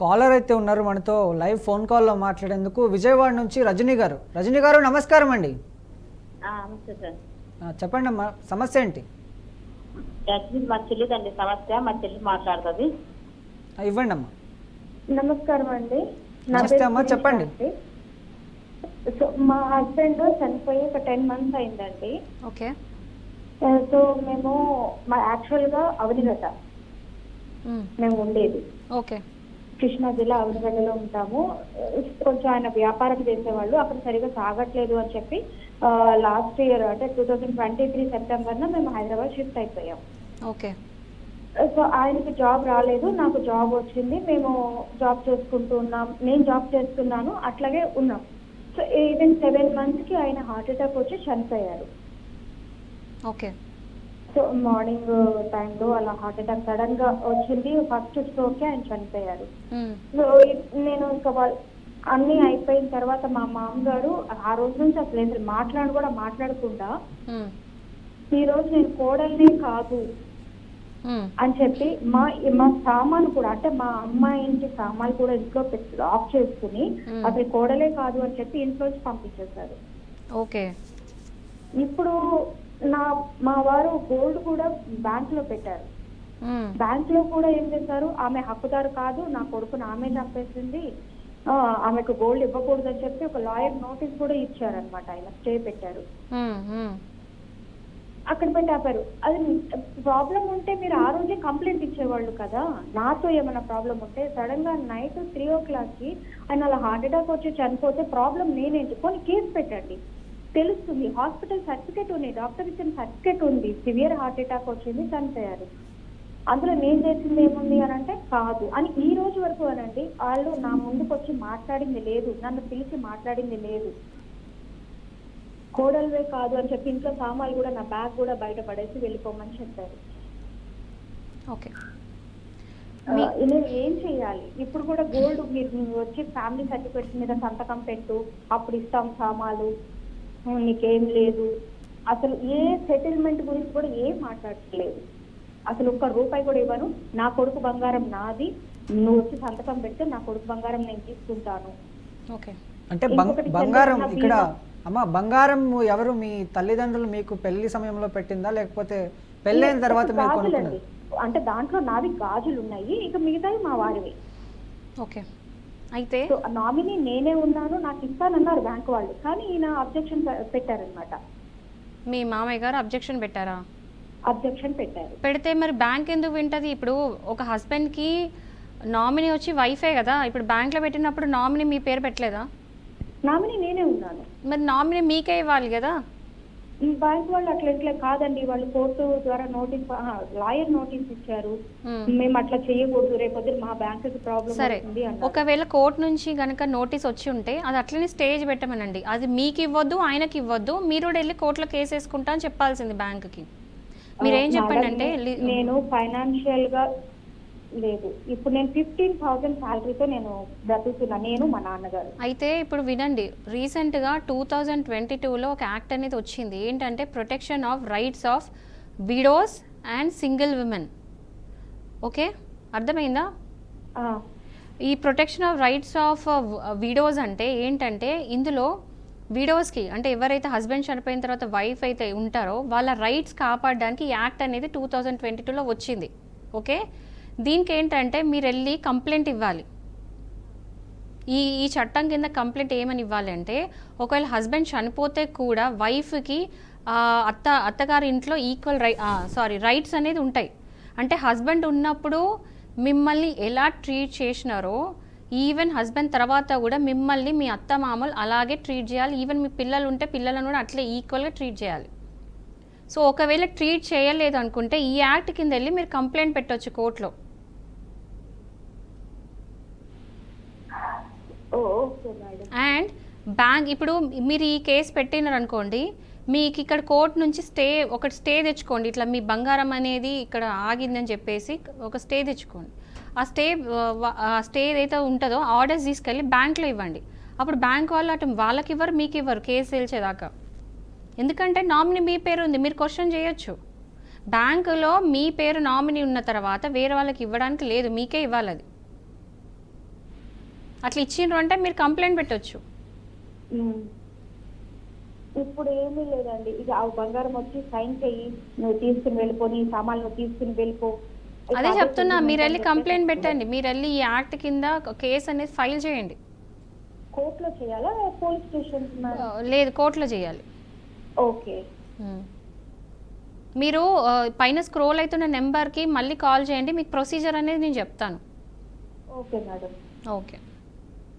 Caller అయితే ఉన్నారు మనతో లైవ్ ఫోన్ కాల్లో మాట్లాడేందుకు విజయవాడ నుంచి రజనీ గారు. రజనీ గారు నమస్కారం అండి. చెప్పండి అమ్మా సమస్య ఏంటి? యాక్చువల్లీ మా చెల్లిదండి సమస్య మా చెల్లి మాట్లాడుతుంది. ఆ, ఇవ్వండి అమ్మా. నమస్కారం అండి. నమస్తే అమ్మా, చెప్పండి. సో మా హస్బెండ్ చనిపోయి ఒక టెన్ మంత్స్ అయిందండి. ఓకే. సో మేము మా యాక్చువల్గా అవనిగడ్డ మేము ఉండేది. ఓకే. కృష్ణా జిల్లా అవనిగడ్డలో ఉంటాము. కొంచెం ఆయన వ్యాపారం చేసేవాళ్ళు. అక్కడ సరిగా సాగట్లేదు అని చెప్పి లాస్ట్ ఇయర్ అంటే టూ థౌజండ్ ట్వంటీ త్రీ సెప్టెంబర్న మేము హైదరాబాద్ షిఫ్ట్ అయిపోయాం. ఓకే. సో ఆయనకి జాబ్ రాలేదు. నాకు జాబ్ వచ్చింది. మేము జాబ్ చేసుకుంటూ ఉన్నాం. నేను జాబ్ చేస్తున్నాను. అట్లాగే ఉన్నాం. సో ఈవెన్ సెవెన్ మంత్స్కి ఆయన హార్ట్ అటాక్ వచ్చి చనిపోయారు. ఓకే. సో మార్నింగ్ టైంలో అలా హార్ట్ అటాక్ సడన్గా వచ్చింది ఫస్ట్ స్ట్రోక్ ఆయన చనిపోయారు మ్మ్. సో నేను ఇంకా అన్ని అయిపోయిన తర్వాత మా మామగారు ఆ రోజు నుంచి అసలు ఏంటి మాట్లాడి కూడా మాట్లాడకుండా మ్మ్. ఈ రోజు నేను కోడల్నే కాదు మ్మ్. అని చెప్పి మా మా సామాను కూడా అంటే మా అమ్మాయి ఇంటి సామాన్లు కూడా ఇంట్లో పెట్టి లాక్ చేసుకుని Hmm. అసలు కోడలే కాదు అని చెప్పి ఇంట్లోంచి పంపించేశారు ఓకే ఇప్పుడు నా మా వారు గోల్డ్ కూడా బ్యాంక్లో పెట్టారు. బ్యాంక్లో కూడా ఏం చేశారు? ఆమె హక్కుదారు కాదు నా కొడుకుని ఆమె చంపేసింది. ఆ, ఆమెకు గోల్డ్ ఇవ్వకూడదు అని చెప్పి ఒక లాయర్ నోటీస్ కూడా ఇచ్చారనమాట ఆయన స్టే పెట్టారు. అక్కడ పెట్టి ఆపారు. అది ప్రాబ్లం ఉంటే మీరు ఆ రోజే కంప్లైంట్ ఇచ్చేవాళ్ళు కదా. నాతో ఏమైనా ప్రాబ్లం ఉంటే సడన్గా నైట్ త్రీ ఓ క్లాక్కి ఆయన అలా హార్ట్ అటాక్ వచ్చి చనిపోతే ప్రాబ్లం నేనేంటి? కొన్ని కేసు పెట్టండి. తెలుస్తుంది. హాస్పిటల్ సర్టిఫికేట్ ఉంది డాక్టర్ ఇచ్చిన సర్టిఫికేట్ ఉంది. సివియర్ హార్ట్ అటాక్ వచ్చింది చనిపోయారు. అందులో నేను చేసింది ఏముంది అని అంటే కాదు. అని ఈ రోజు వరకు అనండి వాళ్ళు నా ముందుకు వచ్చి మాట్లాడింది లేదు. నన్ను పిలిచి మాట్లాడింది లేదు. కోడలువే కాదు అని చెప్పి ఇంట్లో సామాన్లు కూడా నా బ్యాగ్ కూడా బయట పడేసి వెళ్ళిపోమని చెప్పారు. ఓకే. నేను ఏం చేయాలి? ఇప్పుడు కూడా గోల్డ్ మీరు వచ్చి ఫ్యామిలీ సర్టిఫికేట్స్ మీద సంతకం పెట్టు అప్పుడు ఇస్తాం సామాలు నీకేం లేదు. అసలు ఏ సెటిల్మెంట్ గురించి కూడా ఏం మాట్లాడట్లేదు. అసలు ఒక్క రూపాయి కూడా ఇవ్వను. నా కొడుకు బంగారం నాది. నువ్వు వచ్చి సంతకం పెడితే నా కొడుకు బంగారం నేను తీసుకుంటాను. ఓకే. అంటే బంగారం ఇక్కడ. అమ్మ బంగారం ఎవరు మీ తల్లిదండ్రులు మీకు పెళ్ళి సమయంలో పెట్టిందా? లేకపోతే పెళ్ళైన తర్వాత మీరు గాజులండి. కొనుక్కున్నారు? అంటే దాంట్లో నావి గాజులు ఉన్నాయి ఇక మిగతావి మా వారివి. ఓకే. అయితే? నామినీ నేనే ఉన్నాను నాకు ఇస్తానన్నారు బ్యాంక్ వాళ్ళు. కానీ ఈయన అబ్జెక్షన్ పెట్టారనమాట మీ మామయ్య గారు అబ్జెక్షన్ పెట్టారా? అబ్జెక్షన్ పెట్టారు. పెడితే మరి బ్యాంక్ ఎందుకు వింటది? ఇప్పుడు ఒక హస్బెండ్కి నామినీ వచ్చి వైఫే కదా ఇప్పుడు బ్యాంక్లో పెట్టినప్పుడు నామినీ మీ పేరు పెట్టలేదా? నామినీ నేనే ఉన్నాను. మరి నామినీ మీకే ఇవ్వాలి కదా? ఈ బ్యాంక్ వాళ్ళు అట్లా ఇట్లా కాదండి. వాళ్ళు కోర్టు ద్వారా నోటీస్ లాయర్ నోటీస్ ఇచ్చారు. మ్మ్. అట్లా చేయకూడదు. రేపొద్దు మా బ్యాంక్ ప్రాబ్లం సరే. ఒకవేళ కోర్టు నుంచి గనక నోటీస్ వచ్చి ఉంటే అది అట్లనే స్టేజ్ పెట్టమనండి. అది మీకు ఇవ్వద్దు ఆయనకి ఇవ్వద్దు. మీరు కూడా వెళ్ళి కోర్టులో కేసు వేసుకుంటా అని చెప్పాల్సింది బ్యాంకుకి. మీరేం చెప్పండి అంటే నేను ఫైనాన్షియల్గా లేదు. ఇప్పుడు నేను ఫిఫ్టీన్ థౌసండ్ శాలరీతో నేను బ్రతుకుతున్నా నేను మా నాన్నగారు. అయితే ఇప్పుడు వినండి. రీసెంట్గా టూ థౌజండ్ ట్వంటీ టూలో ఒక యాక్ట్ అనేది వచ్చింది. ఏంటంటే protection of rights of widows and single women. Okay? అర్థమైందా? ఈ protection of rights of widows అంటే ఏంటంటే ఇందులో విడోస్కి అంటే ఎవరైతే హస్బెండ్ చనిపోయిన తర్వాత వైఫ్ అయితే ఉంటారో వాళ్ళ రైట్స్ కాపాడడానికి యాక్ట్ అనేది టూ థౌజండ్ ట్వంటీ టూలో వచ్చింది. ఓకే? దీనికి ఏంటంటే మీరు వెళ్ళి కంప్లైంట్ ఇవ్వాలి. ఈ ఈ చట్టం కింద కంప్లైంట్ ఏమని ఇవ్వాలంటే ఒకవేళ హస్బెండ్ చనిపోతే కూడా వైఫ్కి అత్త అత్తగారి ఇంట్లో ఈక్వల్ రై సారీ రైట్స్ అనేది ఉంటాయి. అంటే హస్బెండ్ ఉన్నప్పుడు మిమ్మల్ని ఎలా ట్రీట్ చేసినారో ఈవెన్ హస్బెండ్ తర్వాత కూడా మిమ్మల్ని మీ అత్త మామలు అలాగే ట్రీట్ చేయాలి. ఈవెన్ మీ పిల్లలు ఉంటే పిల్లలను కూడా అట్లే ఈక్వల్గా ట్రీట్ చేయాలి. సో ఒకవేళ ట్రీట్ చేయలేదు అనుకుంటే ఈ యాక్ట్ కింద వెళ్ళి మీరు కంప్లైంట్ పెట్టొచ్చు కోర్టులో ఓ ఓకే మేడం అండ్ బ్యాంక్ ఇప్పుడు మీరు ఈ కేసు పెట్టినారు అనుకోండి మీకు ఇక్కడ కోర్ట్ నుంచి స్టే ఒక స్టే తెచ్చుకోండి. ఇట్లా మీ బంగారం అనేది ఇక్కడ ఆగిందని చెప్పేసి ఒక స్టే తెచ్చుకోండి. ఆ స్టే ఆ స్టే ఏదైతే ఉంటుందో ఆర్డర్స్ తీసుకెళ్ళి బ్యాంక్లో ఇవ్వండి. అప్పుడు బ్యాంక్ వాళ్ళు అటు వాళ్ళకి ఇవ్వరు మీకు ఇవ్వరు కేసు తేల్చేదాకా. ఎందుకంటే నామినీ మీ పేరు ఉంది మీరు క్వశ్చన్ చేయొచ్చు. బ్యాంకులో మీ పేరు నామినీ ఉన్న తర్వాత వేరే వాళ్ళకి ఇవ్వడానికి లేదు మీకే ఇవ్వాలి అది అట్లా ఇచ్చిండ్రు అంటే మీరు కంప్లైంట్ పెట్టొచ్చు. ఇప్పుడు ఏమీ లేదండి. ఇక ఆ బంగారం వచ్చి సైన్ చెయ్యి నువ్వు తీసుకుని వెళ్ళిపో నీ సామాన్లు నువ్వు తీసుకుని వెళ్ళిపో. అదే చెప్తున్నా మీరు వెళ్ళి కంప్లైంట్ పెట్టండి. మీరు వెళ్ళి ఈ యాక్ట్ కింద కేసు అనేది ఫైల్ చేయండి. కోర్టులో చేయాలా? పోలీస్ స్టేషన్ లేదు కోర్టులో చేయాలి. ఓకే. మీరు పైన స్క్రోల్ అవుతున్న నెంబర్కి మళ్ళీ కాల్ చేయండి. మీకు ప్రొసీజర్ అనేది నేను చెప్తాను. Okay madam. ఓకే.